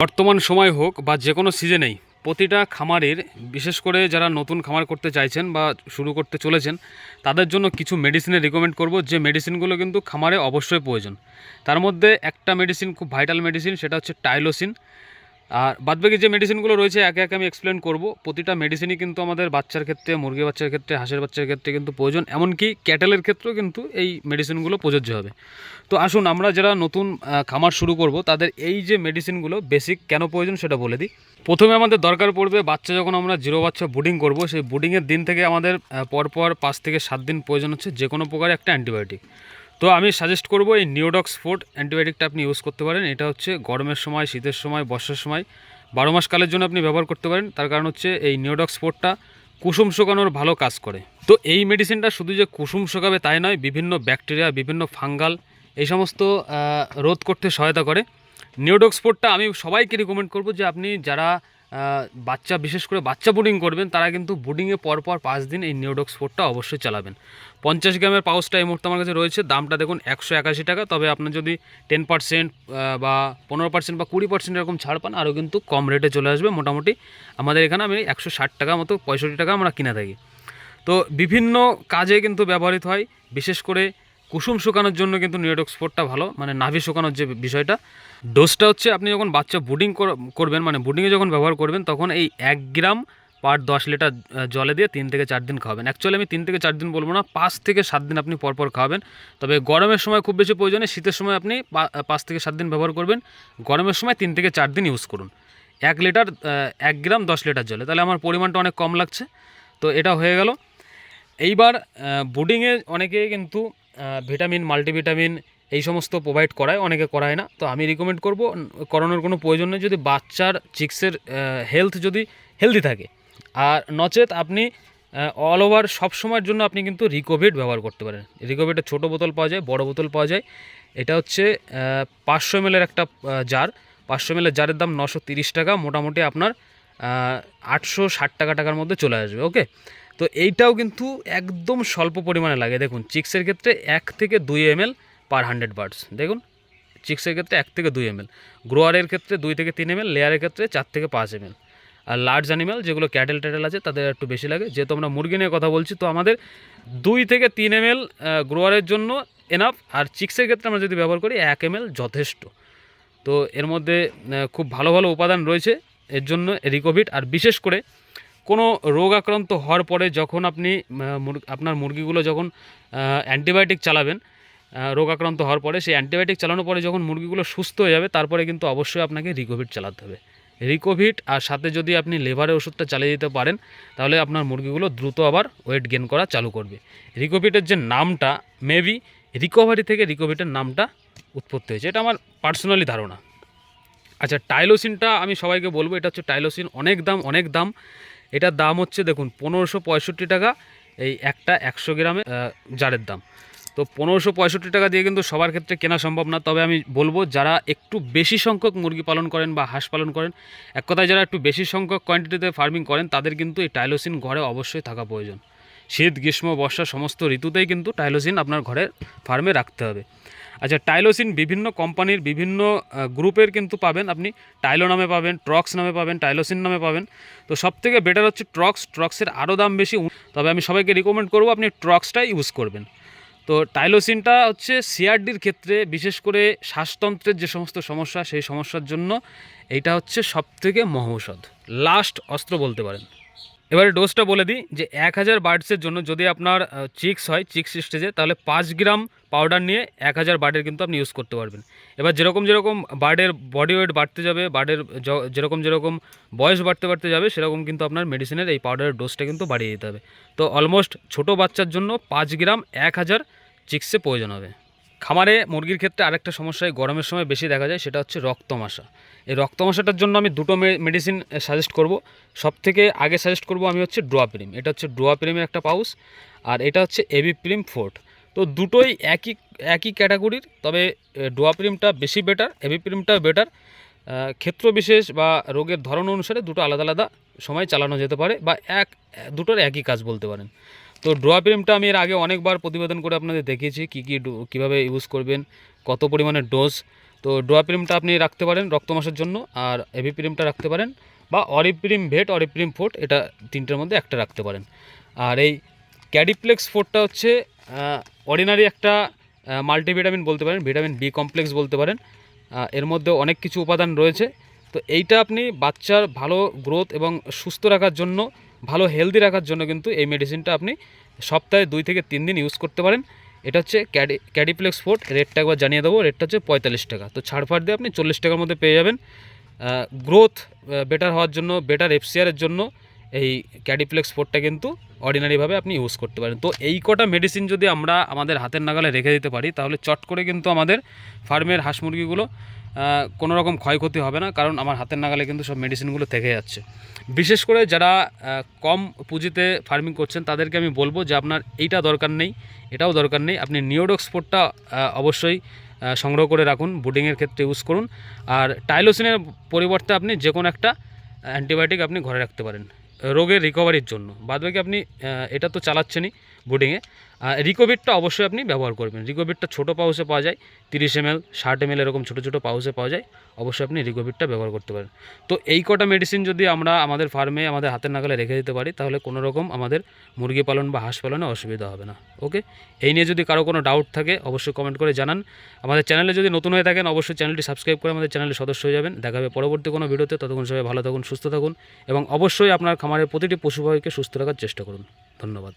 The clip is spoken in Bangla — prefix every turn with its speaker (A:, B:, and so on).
A: বর্তমান সময় হোক বা যে কোনো সিজনেই প্রতিটা খামারের, বিশেষ করে যারা নতুন খামার করতে চাইছেন বা শুরু করতে চলেছেন, তাদের জন্য কিছু মেডিসিনের রিকমেন্ড করব। যে মেডিসিনগুলো কিন্তু খামারে অবশ্যই প্রয়োজন। তার মধ্যে একটা মেডিসিন খুব ভাইটাল মেডিসিন সেটা হচ্ছে টাইলোসিন আর বাদবাকি যে মেডিসিনগুলো রয়েছে, একে একে আমি এক্সপ্লেন করব। প্রতিটা মেডিসিনই কিন্তু আমাদের বাচ্চার ক্ষেত্রে মুরগি বাচ্চার ক্ষেত্রে, হাঁসের বাচ্চার ক্ষেত্রে কিন্তু প্রয়োজন। এমনকি ক্যাটেলের ক্ষেত্রেও কিন্তু এই মেডিসিনগুলো প্রযোজ্য হবে। তো আসুন, আমরা যারা নতুন খামার শুরু করব, তাদের এই যে মেডিসিনগুলো বেসিক কেন প্রয়োজন সেটা বলে দিই। প্রথমে আমাদের দরকার পড়বে, বাচ্চা যখন আমরা জিরো বাচ্চা বুডিং করব, সেই বুডিংয়ের দিন থেকে আমাদের পরপর পাঁচ থেকে সাত দিন প্রয়োজন হচ্ছে যে কোনো প্রকার একটা অ্যান্টিবায়োটিক তো আমি সাজেস্ট করব এই নিওডক্স ফোর্ট অ্যান্টিবায়োটিকটা আপনি ইউজ করতে পারেন। এটা হচ্ছে গরমের সময়, শীতের সময়, বর্ষার সময়। বারো মাস কালের জন্য আপনি ব্যবহার করতে পারেন। তার কারণ হচ্ছে এই নিওডক্স ফোর্টটা কুসুম শুকানোর ভালো কাজ করে। তো এই মেডিসিনটা শুধু যে কুসুম শুকাবে তাই নয়, বিভিন্ন ব্যাকটেরিয়া বিভিন্ন ফাঙ্গাল এই সমস্ত রোধ করতে সহায়তা করে। নিওডক্স ফোর্টটা আমি সবাইকে রিকমেন্ড করব যে আপনি যারা বাচ্চা, বিশেষ করে বাচ্চা বুডিং করবেন, তারা কিন্তু বুডিংয়ে পরপর পাঁচ দিন এই নিউডক্স ফোরটা অবশ্যই চালাবেন। পঞ্চাশ গ্রামের পাউচটা এই মুহূর্তে আমার কাছে রয়েছে, দামটা দেখুন একশো একাশি টাকা, তবে আপনার যদি টেন পার্সেন্ট বা পনেরো পার্সেন্ট বা কুড়ি পার্সেন্ট এরকম ছাড় পান, আরও কিন্তু কম রেটে চলে আসবে মোটামুটি। আমাদের এখানে আমি একশো ষাট টাকা মতো, পঁয়ষট্টি টাকা আমরা কিনে থাকি। তো বিভিন্ন কাজে কিন্তু ব্যবহৃত হয়, বিশেষ করে কুসুম শুকানোর জন্য কিন্তু নিউডক্স ফোরটা ভালো মানে নাভি শুকানোর যে বিষয়টা ডোজটা হচ্ছে আপনি যখন বাচ্চা বুডিং করবেন মানে বুডিংয়ে যখন ব্যবহার করবেন, তখন এই এক গ্রাম পার দশ লিটার জলে দিয়ে তিন থেকে চার দিন খাওয়াবেন। অ্যাকচুয়ালি আমি তিন থেকে চার দিন বলব না, পাঁচ থেকে সাত দিন আপনি পরপর খাওয়াবেন। তবে গরমের সময় খুব বেশি প্রয়োজনে শীতের সময় আপনি পাঁচ থেকে সাত দিন ব্যবহার করবেন। গরমের সময় তিন থেকে চার দিন ইউজ করুন। এক লিটার এক গ্রাম দশ লিটার জলে। তাহলে আমার পরিমাণটা অনেক কম লাগছে। তো এটা হয়ে গেল। এইবার বুডিংয়ে অনেকে কিন্তু ভিটামিন, মাল্টিভিটামিন এই সমস্ত প্রোভাইড করায়, অনেকে করায় না। তো আমি রিকমেন্ড করব করানোর কোনো প্রয়োজন নেই যদি বাচ্চার চিক্সের হেলথ যদি হেলদি থাকে। আর নচেত আপনি অল ওভার সব সময়ের জন্য আপনি কিন্তু রিকোভিড ব্যবহার করতে পারেন। রিকোভিডের ছোটো বোতল পাওয়া যায়, বড় বোতল পাওয়া যায়। এটা হচ্ছে পাঁচশো এমএলের একটা জার পাঁচশো এমএলের জারের দাম নশো তিরিশ টাকা। মোটামুটি আপনার আটশো ষাট টাকা টাকার মধ্যে চলে আসবে ওকে তো এইটাও কিন্তু একদম স্বল্প পরিমাণে লাগে। দেখুন চিক্সের ক্ষেত্রে এক থেকে দুই এমএল পার হান্ড্রেড বার্ডস দেখুন চিক্সের ক্ষেত্রে এক থেকে দুই এমএল গ্রোয়ারের ক্ষেত্রে দুই থেকে তিন এমএল লেয়ারের ক্ষেত্রে চার থেকে পাঁচ এমএল আর লার্জ অ্যানিম্যাল যেগুলো ক্যাটেল ট্যাটেল আছে, তাদের একটু বেশি লাগে। যেহেতু আমরা মুরগি নিয়ে কথা বলছি, তো আমাদের দুই থেকে তিন এমএল গ্রোয়ারের জন্য এনাফ আর চিক্সের ক্ষেত্রে আমরা যদি ব্যবহার করি, এক এমএল যথেষ্ট। তো এর মধ্যে খুব ভালো ভালো উপাদান রয়েছে। এর জন্য রিকোভিড আর বিশেষ করে কোনো রোগ আক্রান্ত হওয়ার পরে যখন আপনি আপনার মুরগিগুলো যখন অ্যান্টিবায়োটিক চালাবেন রোগ আক্রান্ত হওয়ার পরে, সেই অ্যান্টিবায়োটিক চালানোর পরে যখন মুরগিগুলো সুস্থ হয়ে যাবে, তারপরে কিন্তু অবশ্যই আপনাকে রিকোভিড চালাতে হবে। রিকোভিড আর সাথে যদি আপনি লেভারের ওষুধটা চালিয়ে দিতে পারেন, তাহলে আপনার মুরগিগুলো দ্রুত আবার ওয়েট গেন করা চালু করবে। রিকোভিডের যে নামটা, মেবি রিকভারি থেকে রিকোভিডের নামটা উৎপত্তি হয়েছে। এটা আমার পার্সোনালি ধারণা। আচ্ছা টাইলোসিনটা আমি সবাইকে বলব, এটা হচ্ছে টাইলোসিন, অনেক দাম অনেক দাম। এটার দাম হচ্ছে দেখুন, পনেরোশো পঁয়ষট্টি টাকা, এই একটা একশো গ্রামে জারের দাম। তো পনেরোশো পঁয়ষট্টি টাকা দিয়ে কিন্তু সবার ক্ষেত্রে কেনা সম্ভব না, তবে আমি বলব যারা একটু বেশি সংখ্যক মুরগি পালন করেন বা হাঁস পালন করেন, এক কথায় যারা একটু বেশি সংখ্যক কোয়ান্টিটিতে ফার্মিং করেন, তাদের কিন্তু এই টাইলোসিন ঘরে অবশ্যই থাকা প্রয়োজন। শীত, গ্রীষ্ম, বর্ষা, সমস্ত ঋতুতেই কিন্তু টাইলোসিন আপনার ঘরের ফার্মে রাখতে হবে। আচ্ছা টাইলোসিন বিভিন্ন কোম্পানির বিভিন্ন গ্রুপের কিন্তু পাবেন আপনি। টাইলো নামে পাবেন, ট্রক্স নামে পাবেন, টাইলোসিন নামে পাবেন। তো সব থেকে বেটার হচ্ছে ট্রক্স। ট্রক্সের আরও দাম বেশি। তবে আমি সবাইকে রিকমেন্ড করব আপনি ট্রক্সটাই ইউজ করবেন। তো টাইলোসিনটা হচ্ছে সিআরডির ক্ষেত্রে বিশেষ করে শ্বাসতন্ত্রের যে সমস্ত সমস্যা, সেই সমস্যার জন্য এইটা হচ্ছে সবথেকে মহৌষধ। লাস্ট অস্ত্র বলতে পারেন। এবারে ডোজটা বলে দিই যে এক হাজার বার্ডসের জন্য যদি আপনার চিক্স হয় চিক্স স্টেজে তাহলে পাঁচ গ্রাম পাউডার নিয়ে এক হাজার বার্ডের কিন্তু আপনি ইউজ করতে পারবেন। এবার যেরকম যেরকম বার্ডের বডি ওয়েট বাড়তে যাবে বার্ডের যেরকম যেরকম বয়স বাড়তে বাড়তে যাবে, সেরকম কিন্তু আপনার মেডিসিনের এই পাউডারের ডোজটা কিন্তু বাড়িয়ে দিতে হবে। তো অলমোস্ট ছোটো বাচ্চার জন্য পাঁচ গ্রাম এক হাজার চিক্সে প্রয়োজন হবে। খামারে মুরগির ক্ষেত্রে আরেকটা সমস্যা এই গরমের সময় বেশি দেখা যায়, সেটা হচ্ছে রক্তমাশা। এই রক্তমাশাটার জন্য আমি দুটো মেডিসিন সাজেস্ট করব। সব থেকে আগে সাজেস্ট করব আমি হচ্ছে ড্রোয়াপ্রিম এটা হচ্ছে ড্রোয়াপ্রিমের একটা পাউস, আর এটা হচ্ছে এবিপ্রিম ফোর্ট তো দুটোই একই একই ক্যাটাগরির, তবে ডোয়াপ্রিমটা বেশি বেটার এবিপ্রিমটা বেটার ক্ষেত্র বিশেষ বা রোগের ধরন অনুসারে দুটো আলাদা আলাদা সময় চালানো যেতে পারে, বা এক, দুটোর একই কাজ বলতে পারেন। তো ড্রোয়াপ্রিমটা আমি এর আগে অনেকবার প্রতিবেদন করে আপনাদের দেখিয়েছি, কী কী কীভাবে ইউজ করবেন, কত পরিমাণে ডোজ তো ডোয়াপ্রিমটা আপনি রাখতে পারেন রক্তমাসের জন্য, আর এভিপ্রিমটা রাখতে পারেন, বা অরিপ্রিম ভেট অরিপ্রিম ফোর্ট এটা তিনটের মধ্যে একটা রাখতে পারেন। আর এই ক্যাডিপ্লেক্স ফোর্টটা হচ্ছে অর্ডিনারি একটা মাল্টিভিটামিন বলতে পারেন ভিটামিন বি কমপ্লেক্স বলতে পারেন এর মধ্যে অনেক কিছু উপাদান রয়েছে। তো এইটা আপনি বাচ্চার ভালো গ্রোথ এবং সুস্থ রাখার জন্য ভালো হেলদি রাখার জন্য কিন্তু এই মেডিসিনটা আপনি সপ্তাহে দুই থেকে তিন দিন ইউজ করতে পারেন। এটা হচ্ছে ক্যাডি ক্যাডিপ্লেক্স ফোর্ট রেটটা একবার জানিয়ে দেবো। রেটটা হচ্ছে পঁয়তাল্লিশ টাকা। তো ছাড় ফাড় দিয়ে আপনি চল্লিশ টাকার মধ্যে পেয়ে যাবেন। গ্রোথ বেটার হওয়ার জন্য বেটার এফসিআরের জন্য এই ক্যাডিপ্লেক্স ফোর্টটা কিন্তু অর্ডিনারিভাবে আপনি ইউজ করতে পারেন। তো এই কটা মেডিসিন যদি আমরা আমাদের হাতের নাগালে রেখে দিতে পারি, তাহলে চট করে কিন্তু আমাদের ফার্মের হাঁস মুরগিগুলো কোনো রকম ক্ষয়ক্ষতি হবে না, কারণ আমার হাতের নাগালে কিন্তু সব মেডিসিনগুলো থেকে যাচ্ছে। বিশেষ করে যারা কম পুঁজিতে ফার্মিং করছেন, তাদেরকে আমি বলব যে আপনার এইটা দরকার নেই, এটাও দরকার নেই। আপনি নিওডক্স স্পোর্টটা অবশ্যই সংগ্রহ করে রাখুন বুডিংয়ের ক্ষেত্রে ইউজ করুন। আর টাইলোসিনের পরিবর্তে আপনি যে কোনো একটা অ্যান্টিবায়োটিক আপনি ঘরে রাখতে পারেন, রোগের রিকভারির জন্য। বাদবাকি আপনি এটা তো চালাচ্ছেনই বুডিংয়ে রিকোভিটটা অবশ্যই আপনি ব্যবহার করবেন। রিকোভিটটা ছোটো পাউসে পাওয়া যায়, তিরিশ এম এল ষাট এম এরকম ছোটো ছোটো পাউসে পাওয়া যায়, অবশ্যই আপনি রিকোভিটটা ব্যবহার করতে পারেন। তো এই কটা মেডিসিন যদি আমরা আমাদের ফার্মে আমাদের হাতের নাগালে রেখে দিতে পারি, তাহলে কোনো রকম আমাদের মুরগি পালন বা হাঁস পালনে অসুবিধা হবে না। ওকে এই নিয়ে যদি কারও কোনো ডাউট থাকে, অবশ্যই কমেন্ট করে জানান। আমাদের চ্যানেলে যদি নতুন হয়ে থাকেন, অবশ্যই চ্যানেলটি সাবস্ক্রাইব করে আমাদের চ্যানেলের সদস্য হয়ে যাবেন। দেখা হবে পরবর্তী কোনো ভিডিওতে। ততক্ষণ সবাই ভালো থাকুন, সুস্থ থাকুন এবং অবশ্যই আপনার খামারের প্রতিটি পশুপাখিকে সুস্থ রাখার চেষ্টা করুন। ধন্যবাদ।